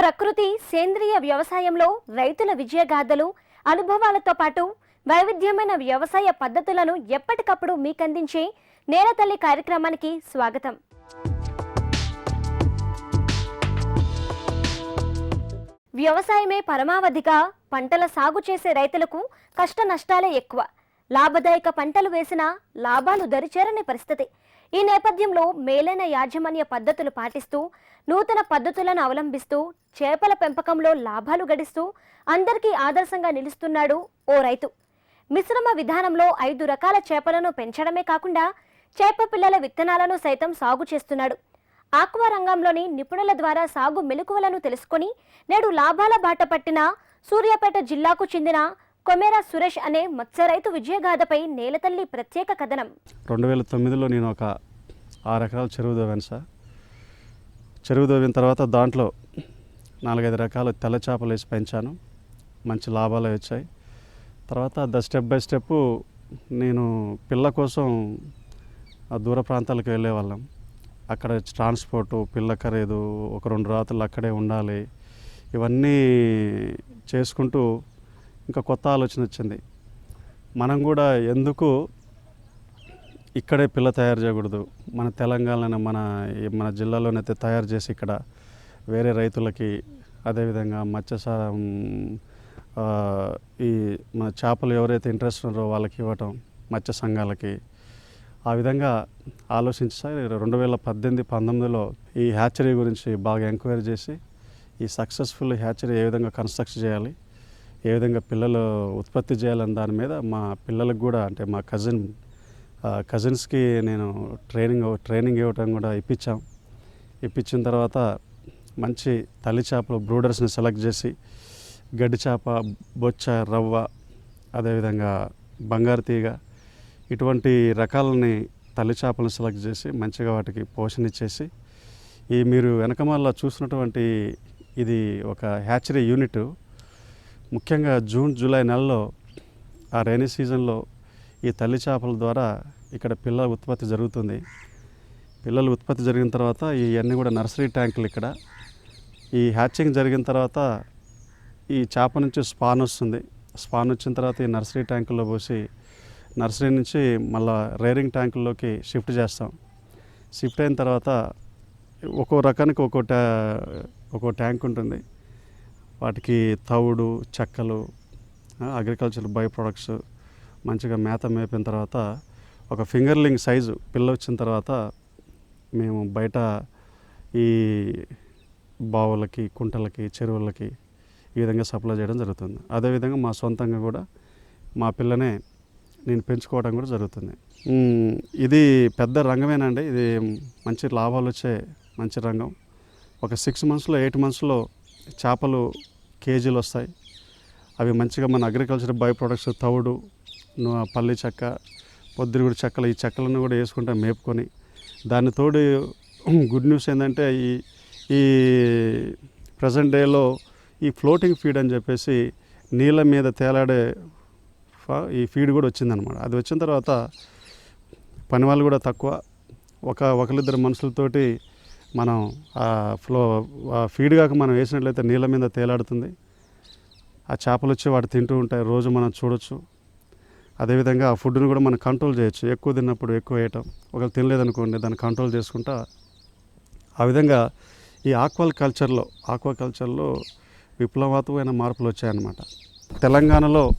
ప్రకృతి సేంద్రియ వ్యవసాయంలో రైతుల విజయగాథలు అనుభవాలతో పాటు వైవిధ్యమైన వ్యవసాయ పద్ధతులను ఎప్పటికప్పుడు మీకందించే నేలతల్లి కార్యక్రమానికి స్వాగతం. వ్యవసాయమే పరమావధిగా పంటల సాగు చేసే రైతులకు కష్ట నష్టాలే ఎక్కువ. లాభదాయక పంటలు వేసినా లాభాలు దరిచేరని పరిస్థితి. ఈ నేపథ్యంలో మేలైన యాజమాన్య పద్ధతులు పాటిస్తూ నూతన పద్ధతులను అవలంబిస్తూ చేపల పెంపకంలో లాభాలు గడిస్తూ అందరికీ ఆదర్శంగా నిలుస్తున్నాడు ఓ రైతు. మిశ్రమ విధానంలో ఐదు రకాల చేపలను పెంచడమే కాకుండా చేప పిల్లల విత్తనాలను సైతం సాగు చేస్తున్నాడు. ఆక్వా రంగంలోని నిపుణుల ద్వారా సాగు మెలకువలను తెలుసుకొని నేడు లాభాల బాట పట్టిన సూర్యాపేట జిల్లాకు చెందిన కొమెరా సురేష్ అనే మత్స్య రైతు విజయగాథపై నేలతల్లి ప్రత్యేక కథనం. రెండు వేల తొమ్మిదిలో నేను ఒక ఆరు ఎకరాల చెరువు దోవాను సార్. చెరువు దోవిన తర్వాత దాంట్లో నాలుగైదు రకాల తెల్ల చేపలు వేసి పెంచాను. మంచి లాభాలు వచ్చాయి. తర్వాత ద స్టెప్ బై స్టెప్ నేను పిల్ల కోసం దూర ప్రాంతాలకు వెళ్ళే వాళ్ళం అక్కడ ట్రాన్స్పోర్టు పిల్ల ఖరీదు ఒక రెండు రాత్రులు అక్కడే ఉండాలి ఇవన్నీ చేసుకుంటూ ఇంకా కొత్త ఆలోచన వచ్చింది. మనం కూడా ఎందుకు ఇక్కడే పిల్ల తయారు చేయకూడదు? మన తెలంగాణలోనే మన ఈ మన జిల్లాలోనైతే తయారు చేసి ఇక్కడ వేరే రైతులకి అదేవిధంగా మత్స్య ఈ మన చేపలు ఎవరైతే ఇంట్రెస్ట్ ఉన్నారో వాళ్ళకి ఇవ్వటం మత్స్య సంఘాలకి ఆ విధంగా ఆలోచించి సార్ రెండు వేల పద్దెనిమిది పంతొమ్మిదిలో ఈ హ్యాచరీ గురించి బాగా ఎంక్వైరీ చేసి ఈ సక్సెస్ఫుల్ హ్యాచరీ ఏ విధంగా కన్స్ట్రక్ట్ చేయాలి? ఏ విధంగా పిల్లలు ఉత్పత్తి చేయాలని దాని మీద మా పిల్లలకు కూడా అంటే మా కజిన్ కజిన్స్కి నేను ట్రైనింగ్ ట్రైనింగ్ ఇవ్వటం కూడా ఇప్పించాం. ఇప్పించిన తర్వాత మంచి తల్లి చేపలు బ్రూడర్స్ని సెలెక్ట్ చేసి గడ్డి చేప బొచ్చ రవ్వ అదేవిధంగా బంగారు తీగ ఇటువంటి రకాలని తల్లి చేపలను సెలెక్ట్ చేసి మంచిగా వాటికి పోషణ ఇచ్చేసి ఈ మీరు వెనకమాల చూసినటువంటి ఇది ఒక హ్యాచరీ యూనిట్ ముఖ్యంగా జూన్ జూలై నెలలో ఆ రైనీ సీజన్లో ఈ తల్లి చేపల ద్వారా ఇక్కడ పిల్లల ఉత్పత్తి జరుగుతుంది. పిల్లల ఉత్పత్తి జరిగిన తర్వాత ఇవన్నీ కూడా నర్సరీ ట్యాంకులు ఇక్కడ. ఈ హ్యాచింగ్ జరిగిన తర్వాత ఈ చేప నుంచి స్పాన్ వస్తుంది. స్పాన్ వచ్చిన తర్వాత ఈ నర్సరీ ట్యాంకుల్లో పోసి నర్సరీ నుంచి మళ్ళా రేరింగ్ ట్యాంకుల్లోకి షిఫ్ట్ చేస్తాం. షిఫ్ట్ అయిన తర్వాత ఒక్కో రకానికి ఒక్కో ట్యా ఒక్కో ట్యాంక్ ఉంటుంది. వాటికి తవుడు చెక్కలు అగ్రికల్చర్ బై ప్రొడక్ట్స్ మంచిగా మేత మేపిన తర్వాత ఒక ఫింగర్లింగ్ సైజు పిల్ల వచ్చిన తర్వాత మేము బయట ఈ బావులకి కుంటలకి చెరువులకి ఈ విధంగా సప్లై చేయడం జరుగుతుంది. అదేవిధంగా మా సొంతంగా కూడా మా పిల్లనే నేను పెంచుకోవడం కూడా జరుగుతుంది. ఇది పెద్ద రంగమేనండి. ఇది మంచి లాభాలు వచ్చే మంచి రంగం. ఒక సిక్స్ మంత్స్లో ఎయిట్ మంత్స్లో చేపలు కేజీలు వస్తాయి. అవి మంచిగా మన అగ్రికల్చర్ బై ప్రొడక్ట్స్ తవుడు పల్లి చెక్క పొద్దురుగుడు చెక్కలు ఈ చెక్కలను కూడా వేసుకుంటా మేపుకొని దాని తోడు గుడ్ న్యూస్ ఏంటంటే ఈ ఈ ప్రజెంట్ డేలో ఈ ఫ్లోటింగ్ ఫీడ్ అని చెప్పేసి నీళ్ళ మీద తేలాడే ఈ ఫీడ్ కూడా వచ్చిందనమాట అది వచ్చిన తర్వాత పని వాళ్ళు కూడా తక్కువ. ఒక ఒకరిద్దరు మనుషులతోటి మనం ఆ ఫ్లో ఆ ఫీడ్ కాక మనం వేసినట్లయితే నీళ్ళ మీద తేలాడుతుంది. ఆ చేపలు వచ్చి వాటి తింటూ ఉంటాయి. రోజు మనం చూడొచ్చు. అదేవిధంగా ఆ ఫుడ్ని కూడా మనం కంట్రోల్ చేయొచ్చు. ఎక్కువ తిన్నప్పుడు ఎక్కువ వేయటం. ఒకవేళ తినలేదనుకోండి దాన్ని కంట్రోల్ చేసుకుంటా ఆ విధంగా ఈ ఆక్వల్ కల్చర్లో ఆక్వా కల్చర్లో విప్లవాత్మకమైన మార్పులు వచ్చాయన్నమాట. తెలంగాణలో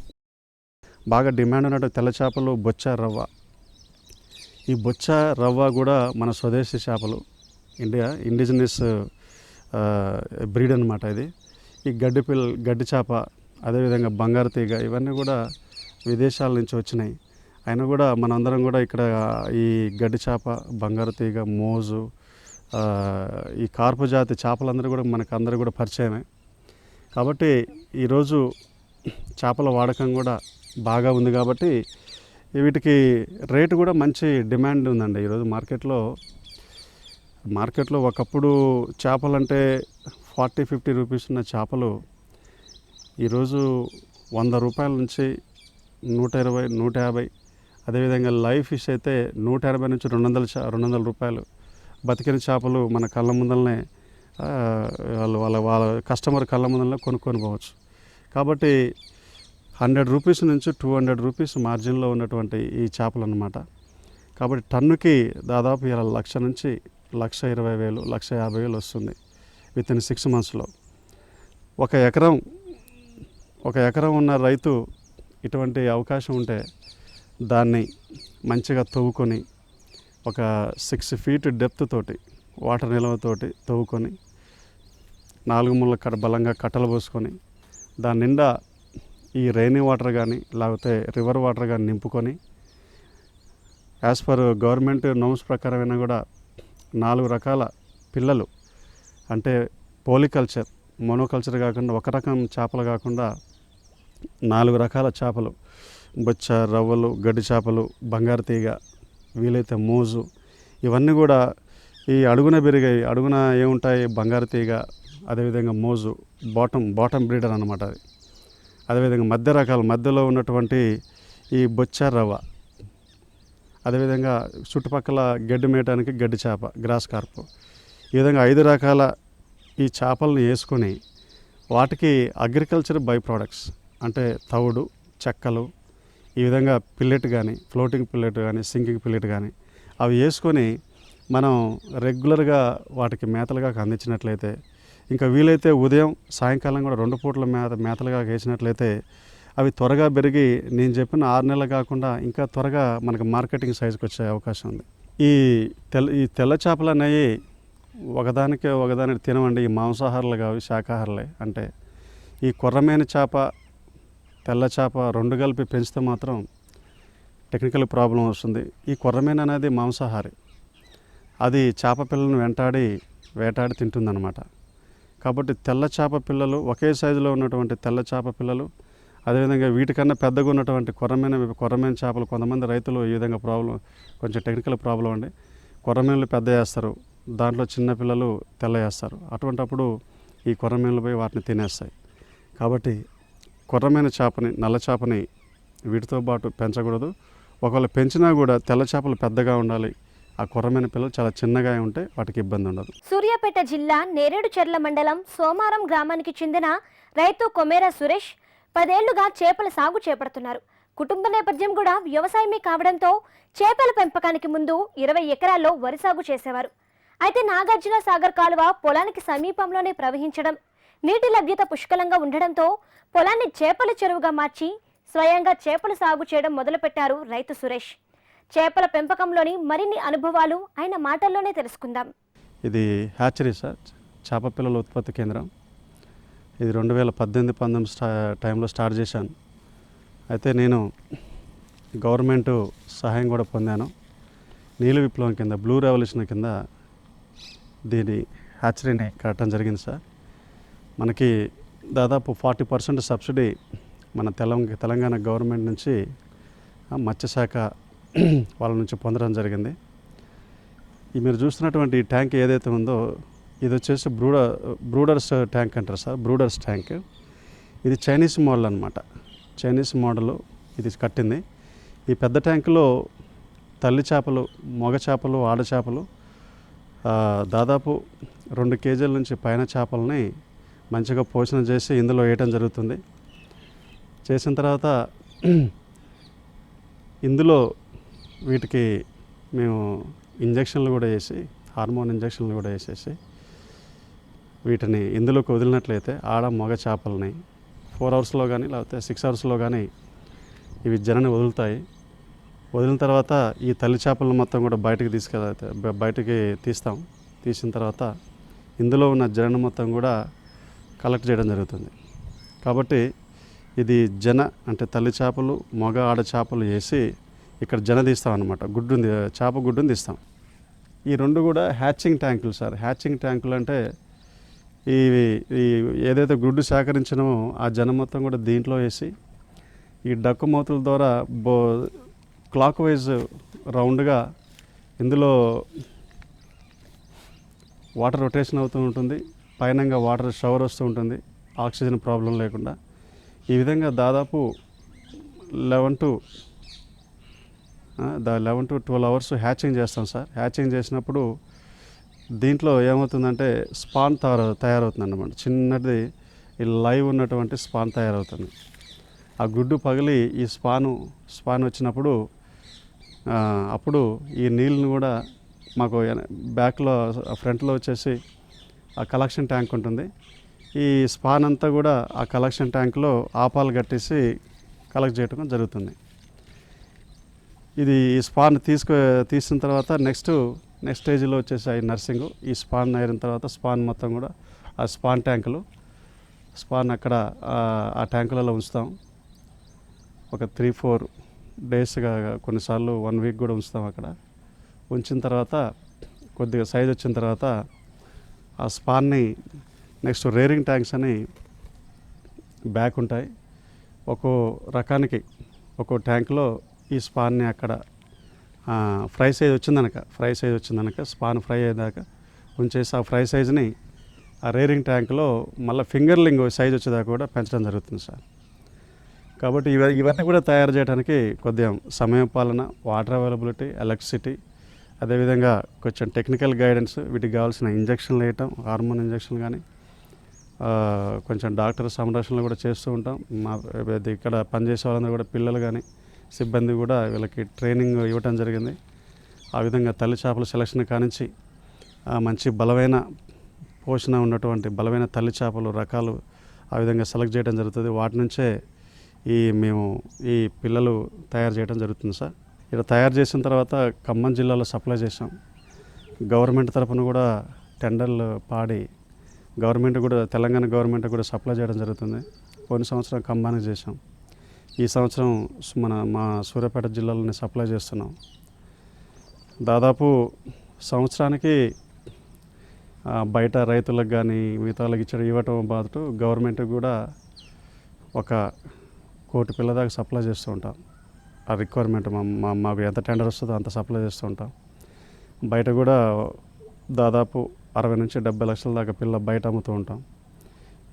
బాగా డిమాండ్ ఉన్నట్టు తెల్ల చేపలు బొచ్చ రవ్వ. ఈ బొచ్చ రవ్వ కూడా మన స్వదేశీ చేపలు. ఇండియా ఇండిజినస్ బ్రీడ్ అనమాట ఇది. ఈ గడ్డి పిల్ల గడ్డి చేప అదేవిధంగా బంగారు తీగ ఇవన్నీ కూడా విదేశాల నుంచి వచ్చినాయి. అయినా కూడా మనందరం కూడా ఇక్కడ ఈ గడ్డి చేప బంగారు తీగ మోజు ఈ కార్పు జాతి చేపలందరూ కూడా మనకు అందరూ కూడా పరిచయమే. కాబట్టి ఈరోజు చేపల వాడకం కూడా బాగా ఉంది కాబట్టి వీటికి రేటు కూడా మంచి డిమాండ్ ఉందండి. ఈరోజు మార్కెట్లో మార్కెట్లో ఒకప్పుడు చేపలంటే ఫార్టీ ఫిఫ్టీ రూపీస్ ఉన్న చేపలు ఈరోజు వంద రూపాయల నుంచి నూట ఇరవై నూట యాభై. అదేవిధంగా లైవ్ ఫిష్ అయితే నూట ఎనభై నుంచి రెండు వందల చా రెండు వందల రూపాయలు. బతికిన చేపలు మన కళ్ళ ముందలనే వాళ్ళు వాళ్ళ వాళ్ళ కస్టమర్ కళ్ళ ముందలనే కొనుక్కొని పోవచ్చు. కాబట్టి హండ్రెడ్ రూపీస్ నుంచి టూ హండ్రెడ్ రూపీస్ మార్జిన్లో ఉన్నటువంటి ఈ చేపలు అన్నమాట కాబట్టి టన్నుకి దాదాపు ఇలా లక్ష నుంచి లక్ష ఇరవై వేలు లక్ష యాభై వేలు వస్తుంది విత్ ఇన్ సిక్స్ మంత్స్లో ఒక ఎకరం ఒక ఎకరం ఉన్న రైతు ఇటువంటి అవకాశం ఉంటే దాన్ని మంచిగా తవ్వుకొని ఒక సిక్స్ ఫీట్ డెప్త్ తోటి వాటర్ నిల్వతోటి తవ్వుకొని నాలుగు ముళ్ళ కట్ట బలంగా కట్టలు పోసుకొని దాని నిండా ఈ రైనీ వాటర్ కానీ లేకపోతే రివర్ వాటర్ కానీ నింపుకొని యాజ్ పర్ గవర్నమెంట్ నోమ్స్ ప్రకారమైనా కూడా నాలుగు రకాల పిల్లలు. అంటే పోలికల్చర్ మోనోకల్చర్ కాకుండా ఒక రకం చేపలు కాకుండా నాలుగు రకాల చేపలు. బొచ్చ రవ్వలు గడ్డి చేపలు బంగారు తీగ వీలైతే మోజు. ఇవన్నీ కూడా ఈ అడుగున పెరిగాయి. అడుగున ఏముంటాయి? బంగారు తీగ అదేవిధంగా మోజు బాటం బాటం బ్రీడర్ అనమాట అది. అదేవిధంగా మధ్య రకాలు మధ్యలో ఉన్నటువంటి ఈ బొచ్చ రవ్వ. అదేవిధంగా చుట్టుపక్కల గడ్డి మేయటానికి గడ్డి చేప గ్రాస్ కార్ప్. ఈ విధంగా ఐదు రకాల ఈ చేపలను వేసుకొని వాటికి అగ్రికల్చర్ బై ప్రోడక్ట్స్ అంటే తవుడు చెక్కలు ఈ విధంగా పిల్లెట్ కానీ ఫ్లోటింగ్ పిల్లెట్ కానీ సింకింగ్ పిల్లెట్ కానీ అవి వేసుకొని మనం రెగ్యులర్గా వాటికి మేతలుగా అందించినట్లయితే ఇంకా వీలైతే ఉదయం సాయంకాలం కూడా రెండు పూట్ల మేత మేతలుగా వేసినట్లయితే అవి త్వరగా పెరిగి నేను చెప్పిన ఆరు నెలలు కాకుండా ఇంకా త్వరగా మనకు మార్కెటింగ్ సైజుకి వచ్చే అవకాశం ఉంది. ఈ తెల్ల ఈ తెల్ల చేపలు అనేవి ఒకదానికి ఒకదానికి తినవండి. ఈ మాంసాహారులు కావు శాకాహారాలే. అంటే ఈ కొర్రమైన చేప తెల్ల చేప రెండు కలిపి పెంచితే మాత్రం టెక్నికల్ ప్రాబ్లం వస్తుంది. ఈ కొర్రమేన అనేది మాంసాహారి. అది చేప పిల్లలను వెంటాడి వేటాడి తింటుందన్నమాట. కాబట్టి తెల్ల చేప పిల్లలు ఒకే సైజులో ఉన్నటువంటి తెల్ల చేప పిల్లలు అదేవిధంగా వీటికన్నా పెద్దగా ఉన్నటువంటి కొర్రమైన కొరమైన చేపలు కొంతమంది రైతులు ఈ విధంగా ప్రాబ్లం కొంచెం టెక్నికల్ ప్రాబ్లం అండి. కొరమీనులు పెద్ద వేస్తారు దాంట్లో చిన్నపిల్లలు తెల్ల వేస్తారు. అటువంటప్పుడు ఈ కొరమీనులు పోయి వాటిని తినేస్తాయి. కాబట్టి కొర్రమైన చేపని నల్ల చేపని వీటితో పాటు పెంచకూడదు. ఒకవేళ పెంచినా కూడా తెల్ల చేపలు పెద్దగా ఉండాలి. ఆ కొర్రమైన పిల్లలు చాలా చిన్నగా ఉంటే వాటికి ఇబ్బంది ఉండదు. సూర్యాపేట జిల్లా నేరేడుచెర్ల మండలం సోమారం గ్రామానికి చెందిన రైతు కొమేర సురేష్ పదేళ్ళుగా చేపల సాగు చేపడుతున్నారు. కుటుంబ నేపథ్యం కూడా వ్యవసాయమే కావడంతో చేపల పెంపకానికి ముందు ఇరవై ఎకరాల్లో వరి సాగు చేసేవారు. అయితే నాగార్జున సాగర్ కాలువ పొలానికి సమీపంలోనే ప్రవహించడం నీటి లభ్యత పుష్కలంగా ఉండడంతో పొలాన్ని చేపల చెరువుగా మార్చి స్వయంగా చేపలు సాగు చేయడం మొదలుపెట్టారు రైతు సురేష్. చేపల పెంపకంలోని మరిన్ని అనుభవాలు ఆయన మాటల్లోనే తెలుసుకుందాం. ఇది హ్యాచరీ సార్. చేప పిల్లల ఉత్పత్తి కేంద్రం. ఇది రెండు వేల పద్దెనిమిది పంతొమ్మిది స్టా టైంలో స్టార్ట్ చేశాను. అయితే నేను గవర్నమెంట్ సహాయం కూడా పొందాను. నీలి విప్లవం కింద బ్లూ రెవల్యూషన్ కింద దీని హ్యాచరీని కట్టడం జరిగింది సార్. మనకి దాదాపు ఫార్టీ పర్సెంట్ సబ్సిడీ మన తెలంగాణ తెలంగాణ గవర్నమెంట్ నుంచి మత్స్యశాఖ వాళ్ళ నుంచి పొందడం జరిగింది. ఈ మీరు చూస్తున్నటువంటి ఈ ట్యాంక్ ఏదైతే ఉందో ఇది వచ్చేసి బ్రూడర్ బ్రూడర్స్ ట్యాంక్ అంటారు సార్ బ్రూడర్స్ ట్యాంక్. ఇది చైనీస్ మోడల్ అనమాట చైనీస్ మోడల్ ఇది కట్టింది. ఈ పెద్ద ట్యాంకులో తల్లి చేపలు మగ చేపలు ఆడ చేపలు దాదాపు రెండు కేజీల నుంచి పైన చేపలని మంచిగా పోషణ చేసి ఇందులో వేయటం జరుగుతుంది. చేసిన తర్వాత ఇందులో వీటికి మేము ఇంజక్షన్లు కూడా వేసి హార్మోన్ ఇంజక్షన్లు కూడా వేసేసి వీటిని ఇందులోకి వదిలినట్లయితే ఆడ మగ చేపలని ఫోర్ అవర్స్లో కానీ లేకపోతే సిక్స్ అవర్స్లో కానీ ఇవి జనని వదులుతాయి. వదిలిన తర్వాత ఈ తల్లి చేపలను మొత్తం కూడా బయటకు తీసుకెళ్ళి బయటకి బయటికి తీస్తాం. తీసిన తర్వాత ఇందులో ఉన్న జనన మొత్తం కూడా కలెక్ట్ చేయడం జరుగుతుంది. కాబట్టి ఇది జన అంటే తల్లి చేపలు మగ ఆడ చేపలు వేసి ఇక్కడ జన తీస్తాం అనమాట గుడ్డుని చేప గుడ్డుని తీస్తాం. ఈ రెండు కూడా హ్యాచింగ్ ట్యాంకులు సార్. హ్యాచింగ్ ట్యాంకులు అంటే ఇవి ఈ ఏదైతే గుడ్డు సేకరించినామో ఆ జనం మొత్తం కూడా దీంట్లో వేసి ఈ డక్కు మూతల ద్వారా బో క్లాక్ వైజ్ రౌండ్గా ఇందులో వాటర్ రొటేషన్ అవుతూ ఉంటుంది. పైనంగా వాటర్ షవర్ వస్తూ ఉంటుంది. ఆక్సిజన్ ప్రాబ్లం లేకుండా. ఈ విధంగా దాదాపు eleven to eleven to twelve hours hatching చేస్తాం సార్. హ్యాచింగ్ చేసినప్పుడు దీంట్లో ఏమవుతుందంటే స్పాన్ తయారు తయారవుతుంది అన్నమాట చిన్నది ఈ లైవ్ ఉన్నటువంటి స్పాన్ తయారవుతుంది. ఆ గుడ్డు పగిలి ఈ స్పాను స్పాన్ వచ్చినప్పుడు అప్పుడు ఈ నీళ్ళని కూడా మాకు బ్యాక్లో ఫ్రంట్లో వచ్చేసి ఆ కలెక్షన్ ట్యాంక్ ఉంటుంది. ఈ స్పాన్ అంతా కూడా ఆ కలెక్షన్ ట్యాంక్లో ఆపాలు కట్టేసి కలెక్ట్ చేయడం జరుగుతుంది. ఇది ఈ స్పాన్ తీసుకు తీసిన తర్వాత నెక్స్ట్ నెక్స్ట్ స్టేజ్లో వచ్చేసి అవి నర్సింగ్ ఈ స్పాన్ అయిన తర్వాత స్పాన్ మొత్తం కూడా ఆ స్పాన్ ట్యాంకులు. స్పాన్ అక్కడ ఆ- ట్యాంకులలో ఉంచుతాం. ఒక త్రీ ఫోర్ డేస్గా కొన్నిసార్లు వన్ వీక్ కూడా ఉంచుతాం అక్కడ. ఉంచిన తర్వాత కొద్దిగా సైజ్ వచ్చిన తర్వాత ఆ స్పాన్ని నెక్స్ట్ రేరింగ్ ట్యాంక్స్ అని బ్యాక్ ఉంటాయి. ఒక్కో రకానికి ఒక్కో ట్యాంక్లో ఈ స్పాన్ని అక్కడ ఫ్రై సైజ్ వచ్చిందనక ఫ్రై సైజ్ వచ్చిందనక స్పాన్ ఫ్రై అయ్యేదాక ఉంచేసి ఆ ఫ్రై సైజ్ని ఆ రేరింగ్ ట్యాంక్లో మళ్ళీ ఫింగర్లింగ్ సైజ్ వచ్చేదాకా కూడా పెంచడం జరుగుతుంది సార్. కాబట్టి ఇవ ఇవన్నీ కూడా తయారు చేయడానికి కొద్దిగా సమయం పాలన వాటర్ అవైలబిలిటీ ఎలక్ట్రిసిటీ అదేవిధంగా కొంచెం టెక్నికల్ గైడెన్స్ వీటికి కావాల్సిన ఇంజక్షన్లు వేయటం హార్మోన్ ఇంజక్షన్ కానీ కొంచెం డాక్టర్ సంరక్షణలు కూడా చేస్తూ ఉంటాం. మా ఇక్కడ పనిచేసే వాళ్ళందరూ కూడా పిల్లలు కానీ సిబ్బంది కూడా వీళ్ళకి ట్రైనింగ్ ఇవ్వటం జరిగింది. ఆ విధంగా తల్లి చేపల సెలక్షన్ కానించి మంచి బలమైన పోషణ ఉన్నటువంటి బలమైన తల్లి చేపలు రకాలు ఆ విధంగా సెలెక్ట్ చేయడం జరుగుతుంది. వాటి నుంచే ఈ మేము ఈ పిల్లలు తయారు చేయడం జరుగుతుంది సార్. ఇక్కడ తయారు చేసిన తర్వాత ఖమ్మం జిల్లాలో సప్లై చేసాం గవర్నమెంట్ తరపున కూడా టెండర్లు పాడి గవర్నమెంట్ కూడా తెలంగాణ గవర్నమెంట్ కూడా సప్లై చేయడం జరుగుతుంది. పోయిన సంవత్సరం ఖమ్మానికి చేసాం ఈ సంవత్సరం మన మా సూర్యాపేట జిల్లాలోనే సప్లై చేస్తున్నాం. దాదాపు సంవత్సరానికి బయట రైతులకు కానీ మిగతా వాళ్ళకి ఇచ్చడం ఇవ్వటం పాటు గవర్నమెంట్ కూడా ఒక కోటి పిల్ల దాకా సప్లై చేస్తూ ఉంటాం. ఆ రిక్వైర్మెంట్ మా మా- మాకు ఎంత టెండర్ వస్తుందో అంత సప్లై చేస్తూ ఉంటాం. బయట కూడా దాదాపు అరవై నుంచి డెబ్బై లక్షల దాకా పిల్ల బయట అమ్ముతూ ఉంటాం.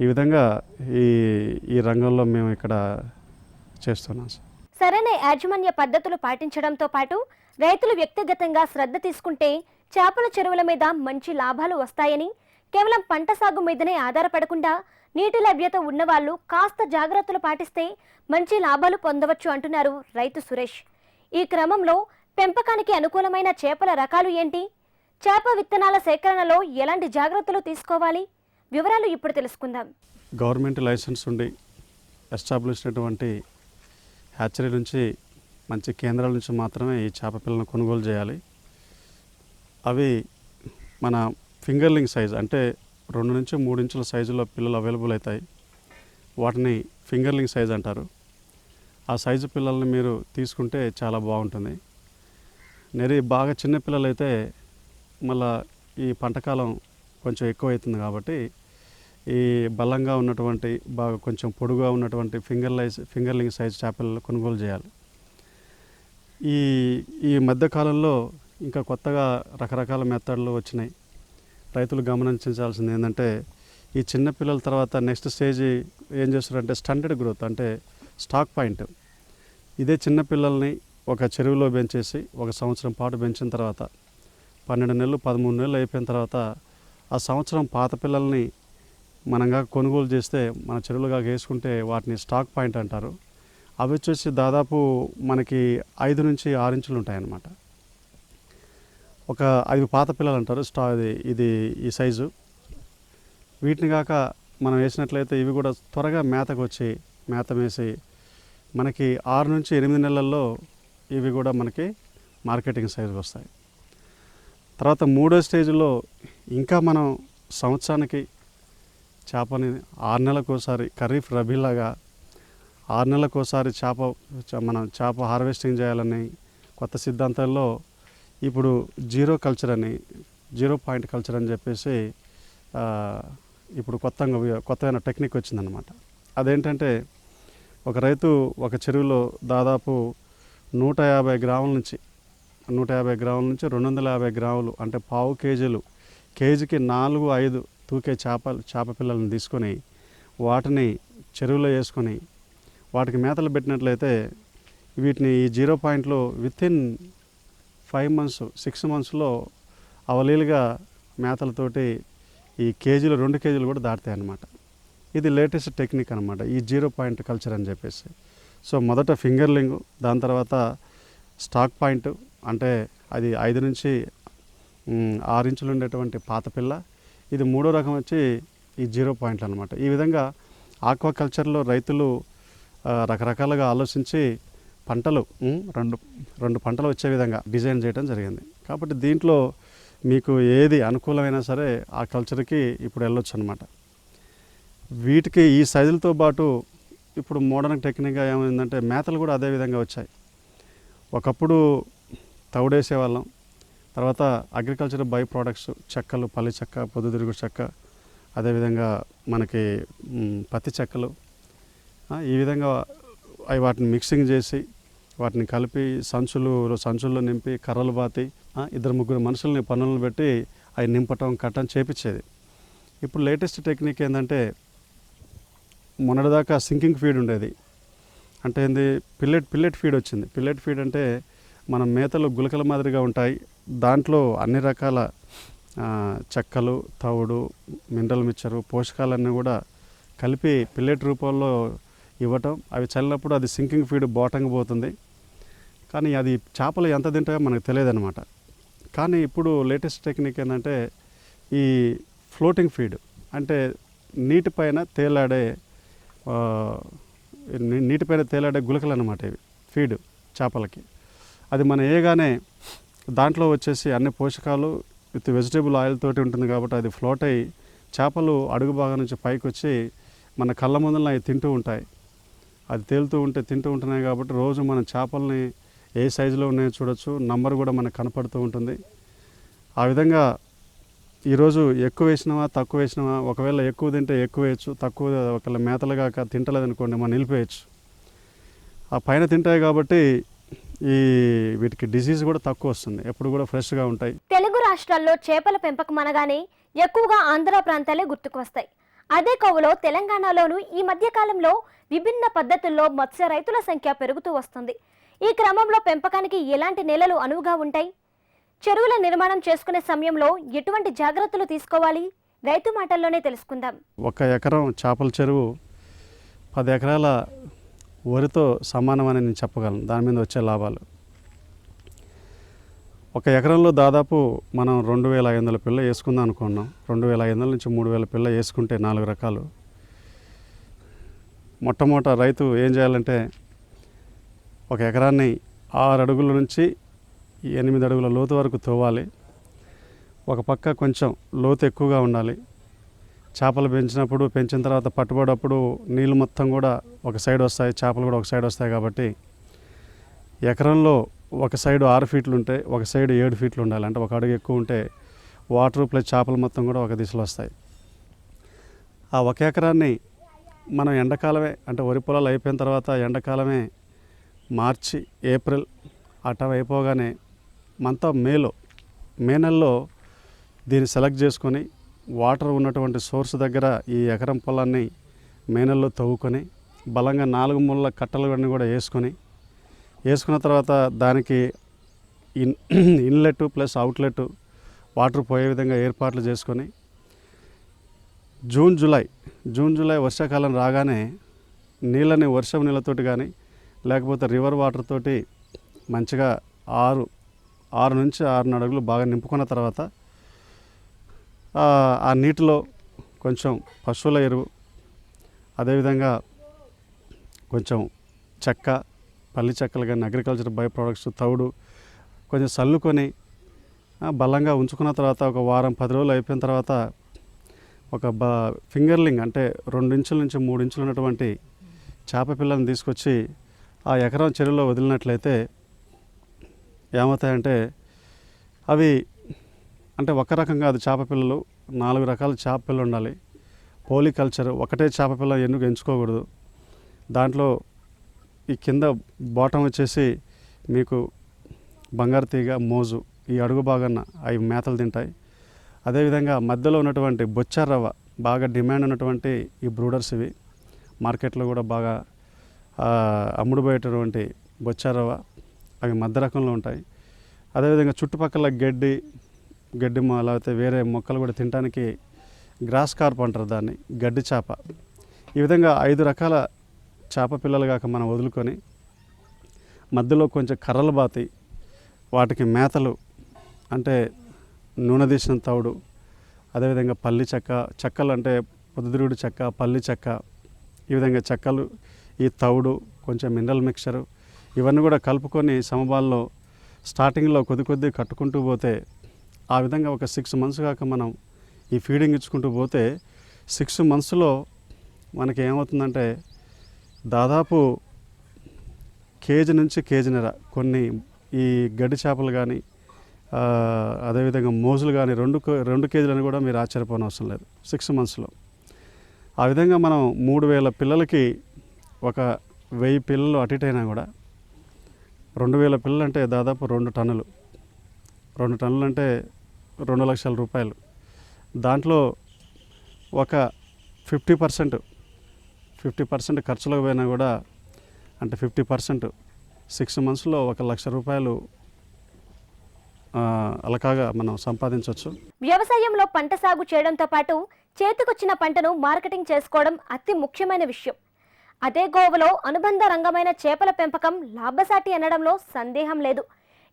ఈ విధంగా ఈ ఈ రంగంలో మేము ఇక్కడ చేస్తున్నాం సార్. సరైన యాజమాన్య పద్ధతులు పాటించడంతో పాటు రైతులు వ్యక్తిగతంగా శ్రద్ధ తీసుకుంటే చేపల చెరువుల మీద మంచి లాభాలు వస్తాయని కేవలం పంట సాగు మీదనే ఆధారపడకుండా నీటి లభ్యత ఉన్నవాళ్ళు కాస్త జాగ్రత్తలు పాటిస్తే మంచి లాభాలు పొందవచ్చు అంటున్నారు రైతు సురేష్. ఈ క్రమంలో పెంపకానికి అనుకూలమైన చేపల రకాలు ఏంటి? చేప విత్తనాల సేకరణలో ఎలాంటి జాగ్రత్తలు తీసుకోవాలి? వివరాలు ఇప్పుడు తెలుసుకుందాం. గవర్నమెంట్ లైసెన్స్ ఉండి ఎస్టాబ్లిష్ అయినటువంటి హ్యాచరీ నుంచి మంచి కేంద్రాల నుంచి మాత్రమే ఈ చేప పిల్లలను కొనుగోలు చేయాలి. అవి మన ఫింగర్లింగ్ సైజ్ అంటే రెండు నుంచి మూడు ఇంచుల సైజులో పిల్లలు అవైలబుల్ అవుతాయి. వాటిని ఫింగర్లింగ్ సైజ్ అంటారు. ఆ సైజు పిల్లల్ని మీరు తీసుకుంటే చాలా బాగుంటుంది. నెరి బాగా చిన్న పిల్లలైతే మళ్ళా ఈ పంటకాలం కొంచెం ఎక్కువ అవుతుంది కాబట్టి ఈ బలంగా ఉన్నటువంటి బాగా కొంచెం పొడుగా ఉన్నటువంటి ఫింగర్ లైజ్ ఫింగర్లింగ్ సైజ్ చేపలను కొనుగోలు చేయాలి. ఈ ఈ మధ్యకాలంలో ఇంకా కొత్తగా రకరకాల మెథడ్లు వచ్చినాయి. రైతులు గమనించాల్సింది ఏంటంటే ఈ చిన్నపిల్లల తర్వాత నెక్స్ట్ స్టేజ్ ఏం చేస్తారంటే స్టాండర్డ్ గ్రోత్ అంటే స్టాక్ పాయింట్. ఇదే చిన్నపిల్లల్ని ఒక చెరువులో పెంచేసి ఒక సంవత్సరం పాటు పెంచిన తర్వాత పన్నెండు నెలలు పదమూడు నెలలు అయిపోయిన తర్వాత ఆ సంవత్సరం పాత పిల్లల్ని మనంగా కొనుగోలు చేస్తే మన చెరువులుగా వేసుకుంటే వాటిని స్టాక్ పాయింట్ అంటారు. అవి వచ్చేసి దాదాపు మనకి ఐదు నుంచి ఆరు ఇంచులు ఉంటాయన్నమాట. ఒక ఐదు పాత పిల్లలు అంటారు స్టా ఇది ఇది ఈ సైజు. వీటిని కాక మనం వేసినట్లయితే ఇవి కూడా త్వరగా మేతకు వచ్చి మేత వేసి మనకి ఆరు నుంచి ఎనిమిది నెలల్లో ఇవి కూడా మనకి మార్కెటింగ్ సైజుకి వస్తాయి. తర్వాత మూడో స్టేజ్లో ఇంకా మనం సంవత్సరానికి చేపని ఆరు నెలలకోసారి ఖరీఫ్ రబీలాగా ఆరు నెలలకోసారి చేప మనం చేప హార్వెస్టింగ్ చేయాలని కొత్త సిద్ధాంతాల్లో ఇప్పుడు జీరో కల్చర్ అని జీరో పాయింట్ కల్చర్ అని చెప్పేసి ఇప్పుడు కొత్తగా వి- కొత్తమైన టెక్నిక్ వచ్చిందనమాట అదేంటంటే ఒక రైతు ఒక చెరువులో దాదాపు నూట యాభై గ్రాముల నుంచి నూట యాభై గ్రాముల నుంచి రెండు వందల యాభై గ్రాములు అంటే పావు కేజీలు కేజీకి నాలుగు ఐదు తూకే చేపలు చేప పిల్లలను తీసుకొని వాటిని చెరువులో వేసుకొని వాటికి మేతలు పెట్టినట్లయితే వీటిని ఈ జీరో పాయింట్లో within five months six మంత్స్లో అవలీలుగా మేతలతోటి ఈ కేజీలు రెండు కేజీలు కూడా దాటుతాయి అన్నమాట. ఇది లేటెస్ట్ టెక్నిక్ అనమాట ఈ జీరో పాయింట్ కల్చర్ అని చెప్పేసి. సో మొదట ఫింగర్లింగ్ దాని తర్వాత స్టాక్ పాయింట్ అంటే అది ఐదు నుంచి ఆరు ఇంచులు ఉండేటువంటి పాత పిల్ల ఇది మూడో రకం వచ్చి ఈ జీరో పాయింట్లు అనమాట ఈ విధంగా ఆక్వాకల్చర్లో రైతులు రకరకాలుగా ఆలోచించి పంటలు రెండు రెండు పంటలు వచ్చే విధంగా డిజైన్ చేయడం జరిగింది. కాబట్టి దీంట్లో మీకు ఏది అనుకూలమైనా సరే ఆ కల్చర్కి ఇప్పుడు వెళ్ళొచ్చు అనమాట వీటికి ఈ సైజులతో పాటు ఇప్పుడు మోడర్న్ టెక్నిక్గా ఏమైందంటే మేతలు కూడా అదే విధంగా వచ్చాయి. ఒకప్పుడు తౌడేసేవాళ్ళం తర్వాత అగ్రికల్చర్ బై ప్రోడక్ట్స్ చెక్కలు పల్లి చెక్క పొద్దుతిరుగు చెక్క అదేవిధంగా మనకి పత్తి చెక్కలు ఈ విధంగా అవి వాటిని మిక్సింగ్ చేసి వాటిని కలిపి సంచులు సంచుల్లో నింపి కర్రలు బాతి ఇద్దరు ముగ్గురు మనుషుల్ని పనులను పెట్టి అవి నింపటం కట్టం చేపించేది. ఇప్పుడు లేటెస్ట్ టెక్నిక్ ఏంటంటే మొన్నటిదాకా సింకింగ్ ఫీడ్ ఉండేది. అంటే ఏంది పిల్లెట్ పిల్లెట్ ఫీడ్ వచ్చింది. పిల్లెట్ ఫీడ్ అంటే మన మేతలు గులకల మాదిరిగా ఉంటాయి. దాంట్లో అన్ని రకాల చెక్కలు తవుడు మినరల్ మిక్చరు పోషకాలన్నీ కూడా కలిపి పిల్లెట్ రూపంలో ఇవ్వటం. అవి చల్లినప్పుడు అది సింకింగ్ ఫీడ్ బోటంగా పోతుంది. కానీ అది చేపలు ఎంత తింటాయో మనకు తెలియదు అనమాట కానీ ఇప్పుడు లేటెస్ట్ టెక్నిక్ ఏంటంటే ఈ ఫ్లోటింగ్ ఫీడ్ అంటే నీటిపైన తేలాడే నీటిపైన తేలాడే గులకలు అనమాట ఇవి ఫీడ్ చేపలకి. అది మనం వేయగానే దాంట్లో వచ్చేసి అన్ని పోషకాలు విత్ వెజిటేబుల్ ఆయిల్ తోటి ఉంటుంది కాబట్టి అది ఫ్లోట్ అయ్యి చేపలు అడుగు భాగం నుంచి పైకి వచ్చి మన కళ్ళ ముందులను అవి తింటూ ఉంటాయి. అది తేలుతూ ఉంటే తింటూ ఉంటున్నాయి కాబట్టి రోజు మన చేపల్ని ఏ సైజులో ఉన్నాయో చూడొచ్చు. నంబర్ కూడా మనకు కనపడుతూ ఉంటుంది. ఆ విధంగా ఈరోజు ఎక్కువ వేసినావా తక్కువ వేసినావా? ఒకవేళ ఎక్కువ తింటే ఎక్కువ వేయచ్చు తక్కువ ఒకవేళ మేతలు కాక తింటలేదనుకోండి మనం నిలిపేయచ్చు. ఆ పైన తింటాయి కాబట్టి ఈ వీటికి డిసీజ్ కూడా తక్కువ వస్తుంది. ఎప్పుడు కూడా ఫ్రెష్గా ఉంటాయి. తెలుగు రాష్ట్రాల్లో చేపల పెంపకం అనగానే ఎక్కువగా ఆంధ్ర ప్రాంతాలే గుర్తుకు వస్తాయి. అదే కోవలో తెలంగాణలోనూ ఈ మధ్య కాలంలో విభిన్న పద్ధతుల్లో మత్స్య రైతుల సంఖ్య పెరుగుతూ వస్తుంది. ఈ క్రమంలో పెంపకానికి ఎలాంటి నేలలు అనువుగా ఉంటాయి? చెరువుల నిర్మాణం చేసుకునే సమయంలో ఎటువంటి జాగ్రత్తలు తీసుకోవాలి? రైతు మాటల్లోనే తెలుసుకుందాం. ఒక ఎకరం చేపల చెరువు పది ఎకరాల వరితో సమానమని నేను చెప్పగలను. దాని మీద వచ్చే లాభాలు. ఒక ఎకరంలో దాదాపు మనం రెండు వేల ఐదు వందల పిల్ల వేసుకుందాం అనుకున్నాం. రెండు వేల ఐదు వందల నుంచి మూడు వేల పిల్ల వేసుకుంటే నాలుగు రకాలు. మొట్టమొదట రైతు ఏం చేయాలంటే ఒక ఎకరాన్ని ఆరు అడుగుల నుంచి ఎనిమిది అడుగుల లోతు వరకు తోవాలి. ఒక పక్క కొంచెం లోతు ఎక్కువగా ఉండాలి. చేపలు పెంచినప్పుడు పెంచిన తర్వాత పట్టుబడప్పుడు నీళ్ళు మొత్తం కూడా ఒక సైడ్ వస్తాయి చేపలు కూడా ఒక సైడ్ వస్తాయి కాబట్టి ఎకరంలో ఒక సైడ్ ఆరు ఫీట్లు ఉంటే ఒక సైడ్ ఏడు ఫీట్లు ఉండాలి. అంటే ఒక అడుగు ఎక్కువ ఉంటే వాటర్ ప్లస్ చేపలు మొత్తం కూడా ఒక దిశలో వస్తాయి. ఆ ఒక ఎకరాన్ని మనం ఎండాకాలమే అంటే వరి పొలాలు అయిపోయిన తర్వాత ఎండాకాలమే మార్చి ఏప్రిల్ ఆ అయిపోగానే మనతో మేలో మే నెలలో దీన్ని సెలెక్ట్ చేసుకొని వాటర్ ఉన్నటువంటి సోర్స్ దగ్గర ఈ ఎకరం పొలాన్ని మేనల్లో తవ్వుకొని బలంగా నాలుగు ముళ్ళ కట్టలు అన్నీ కూడా వేసుకొని వేసుకున్న తర్వాత దానికి in inlet plus outlet water పోయే విధంగా ఏర్పాట్లు చేసుకొని జూన్ జూలై జూన్ జూలై వర్షాకాలం రాగానే నీళ్ళని వర్షం నీళ్ళతోటి కానీ లేకపోతే రివర్ వాటర్ తోటి మంచిగా ఆరు ఆరు నుంచి ఆరున్నర అడుగులు బాగా నింపుకున్న తర్వాత ఆ నీటిలో కొంచెం పశువుల ఎరువు అదేవిధంగా కొంచెం చెక్క పల్లి చెక్కలు కానీ అగ్రికల్చర్ బై ప్రోడక్ట్స్ తౌడు కొంచెం చల్లుకొని బలంగా ఉంచుకున్న తర్వాత ఒక వారం పది రోజులు అయిపోయిన తర్వాత ఒక బ ఫింగర్లింగ్ అంటే రెండు ఇంచుల నుంచి మూడు ఇంచులు ఉన్నటువంటి చేప పిల్లని తీసుకొచ్చి ఆ ఎకరం చెరువులో వదిలినట్లయితే ఏమవుతాయంటే అవి అంటే ఒక రకం కాదు చేప పిల్లలు నాలుగు రకాల చేప పిల్లలు ఉండాలి. పోలికల్చర్ ఒకటే చేప పిల్ల ఎందుకు ఎంచుకోకూడదు? దాంట్లో ఈ కింద బాటం వచ్చేసి మీకు బంగారు తీగ మోజు ఈ అడుగు భాగాన అవి మేతలు తింటాయి. అదేవిధంగా మధ్యలో ఉన్నటువంటి బొచ్చారవ్వ బాగా డిమాండ్ ఉన్నటువంటి ఈ బ్రూడర్స్ ఇవి. మార్కెట్లో కూడా బాగా అమ్ముడుపోయేటటువంటి బొచ్చార రవ్వ అవి మధ్య రకంలో ఉంటాయి. అదేవిధంగా చుట్టుపక్కల గడ్డి గడ్డి లేకపోతే వేరే మొక్కలు కూడా తినడానికి గ్రాస్ కార్ప్ అంటారు దాన్ని గడ్డి చేప. ఈ విధంగా ఐదు రకాల చేప పిల్లలు కాక మనం వదులుకొని మధ్యలో కొంచెం కర్రలు బాతి వాటికి మేతలు అంటే నూనె తీసిన తౌడు అదేవిధంగా పల్లి చెక్క చెక్కలు అంటే పొద్దుతిరుగుడు చెక్క పల్లి చెక్క ఈ విధంగా చెక్కలు ఈ తవుడు కొంచెం మినరల్ మిక్చరు ఇవన్నీ కూడా కలుపుకొని సమబాల్లో స్టార్టింగ్లో కొద్ది కొద్ది కట్టుకుంటూ పోతే ఆ విధంగా ఒక సిక్స్ మంత్స్ కాక మనం ఈ ఫీడింగ్ ఇచ్చుకుంటూ పోతే సిక్స్ మంత్స్లో మనకి ఏమవుతుందంటే దాదాపు కేజీ నుంచి కేజీన్నర కొన్ని ఈ గడ్డి చేపలు కానీ అదేవిధంగా మోజులు కానీ రెండు రెండు కేజీలను కూడా మీరు ఆశ్చర్యపోని అవసరం లేదు సిక్స్ మంత్స్లో. ఆ విధంగా మనం మూడు వేల పిల్లలకి ఒక వెయ్యి పిల్లలు అటు అయినా కూడా రెండు వేల పిల్లలు అంటే దాదాపు రెండు టన్నులు. రెండు టన్నులు అంటే రెండు లక్షల రూపాయలు. దాంట్లో ఒక ఫిఫ్టీ పర్సెంట్ ఫిఫ్టీ పర్సెంట్ ఖర్చులకు పోయినా కూడా అంటే ఫిఫ్టీ పర్సెంట్ సిక్స్ మంత్స్లో ఒక లక్ష రూపాయలు అలకాగా మనం సంపాదించవచ్చు వ్యవసాయంలో పంట సాగు చేయడంతో పాటు చేతికొచ్చిన పంటను మార్కెటింగ్ చేసుకోవడం అతి ముఖ్యమైన విషయం. అదే గోవలో అనుబంధ రంగమైన చేపల పెంపకం లాభసాటి అనడంలో సందేహం లేదు.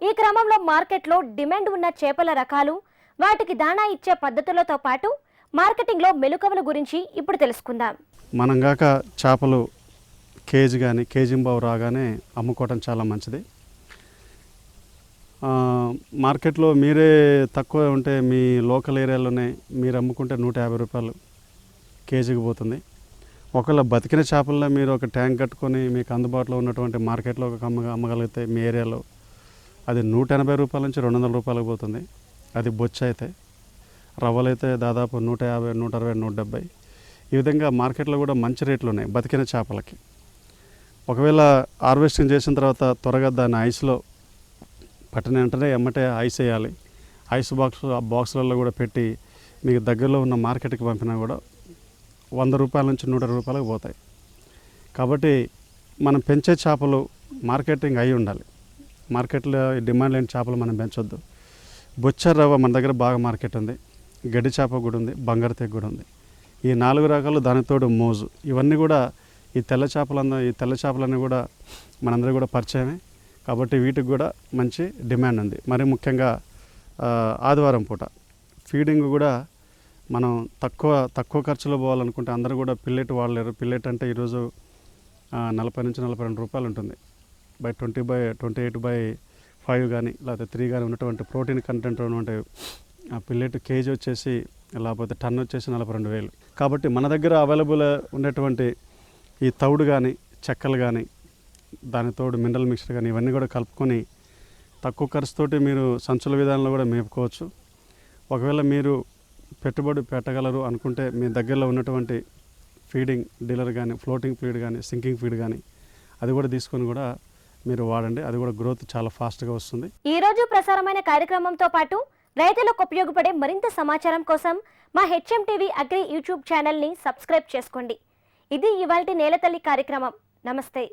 ఈ క్రమంలో మార్కెట్లో డిమాండ్ ఉన్న చేపల రకాలు వాటికి దాణా ఇచ్చే పద్ధతులతో పాటు మార్కెటింగ్లో మెలకువల గురించి ఇప్పుడు తెలుసుకుందాం. మనం గాక చేపలు కేజీ కానీ కేజీంబావు రాగానే అమ్ముకోవటం చాలా మంచిది. మార్కెట్లో మీరే తక్కువ ఉంటే మీ లోకల్ ఏరియాలోనే మీరు అమ్ముకుంటే నూట యాభై రూపాయలు కేజీకి పోతుంది. ఒకవేళ బతికిన చేపల్లో మీరు ఒక ట్యాంక్ కట్టుకొని మీకు అందుబాటులో ఉన్నటువంటి మార్కెట్లో ఒక అమ్మ అమ్మగలిగితే మీ ఏరియాలో అది నూట ఎనభై రూపాయల నుంచి రెండు వందల రూపాయలకు పోతుంది. అది బొచ్చ అయితే రవ్వలు అయితే దాదాపు నూట యాభై నూట అరవై నూట డెబ్బై. ఈ విధంగా మార్కెట్లో కూడా మంచి రేట్లు ఉన్నాయి బతికిన చేపలకి. ఒకవేళ హార్వెస్టింగ్ చేసిన తర్వాత త్వరగా దాన్ని ఐస్లో పట్టిన వెంటనే ఎమ్మటే ఐస్ వేయాలి. ఐస్ బాక్స్ ఆ బాక్సులలో కూడా పెట్టి మీకు దగ్గరలో ఉన్న మార్కెట్కి పంపినా కూడా వంద రూపాయల నుంచి నూట రూపాయలకు పోతాయి. కాబట్టి మనం పెంచే చేపలు మార్కెటింగ్ అయి ఉండాలి. మార్కెట్లో డిమాండ్ లేని చేపలు మనం పెంచొద్దు. బొచ్చర్ రవ్వ మన దగ్గర బాగా మార్కెట్ ఉంది. గడ్డి చేప కూడా ఉంది బంగారు తెగ కూడా ఉంది. ఈ నాలుగు రకాలు దానితోడు మోజు. ఇవన్నీ కూడా ఈ తెల్ల చేపలందరూ ఈ తెల్ల చేపలన్నీ కూడా మనందరూ కూడా పరిచయమే. కాబట్టి వీటికి కూడా మంచి డిమాండ్ ఉంది. మరి ముఖ్యంగా ఆదివారం పూట ఫీడింగ్ కూడా మనం తక్కువ తక్కువ ఖర్చులో పోవాలనుకుంటే అందరూ కూడా పిల్లెట్ వాడలేరు. పిల్లెట్ అంటే ఈరోజు నలభై నుంచి నలభై రెండు రూపాయలు ఉంటుంది. By twenty by twenty eight by five కానీ లేకపోతే త్రీ కానీ ఉన్నటువంటి ప్రోటీన్ కంటెంట్ ఉన్నటువంటి ఆ పిల్లెట్ కేజీ వచ్చేసి లేకపోతే టన్ వచ్చేసి నలభై రెండు వేలు. కాబట్టి మన దగ్గర అవైలబుల్ ఉండేటువంటి ఈ తౌడు కానీ చెక్కలు కానీ దాని తోడు మినరల్ మిక్చర్ కానీ ఇవన్నీ కూడా కలుపుకొని తక్కువ ఖర్చుతోటి మీరు సంచుల విధానంలో కూడా మేపుకోవచ్చు. ఒకవేళ మీరు పెట్టుబడి పెట్టగలరు అనుకుంటే మీ దగ్గరలో ఉన్నటువంటి ఫీడింగ్ డీలర్ కానీ ఫ్లోటింగ్ ఫీడ్ కానీ సింకింగ్ ఫీడ్ కానీ అది కూడా తీసుకొని కూడా మీరు వాడండి. అది కూడా గ్రోత్ చాలా ఫాస్ట్గా వస్తుంది. ఈ రోజు ప్రసారమైన కార్యక్రమంతో పాటు రైతులకు ఉపయోగపడే మరింత సమాచారం కోసం మా హెచ్ఎం టీవీ అగ్రి యూట్యూబ్ ఛానల్ని సబ్స్క్రైబ్ చేసుకోండి. ఇది ఇవాళ నేలతల్లి కార్యక్రమం. నమస్తే.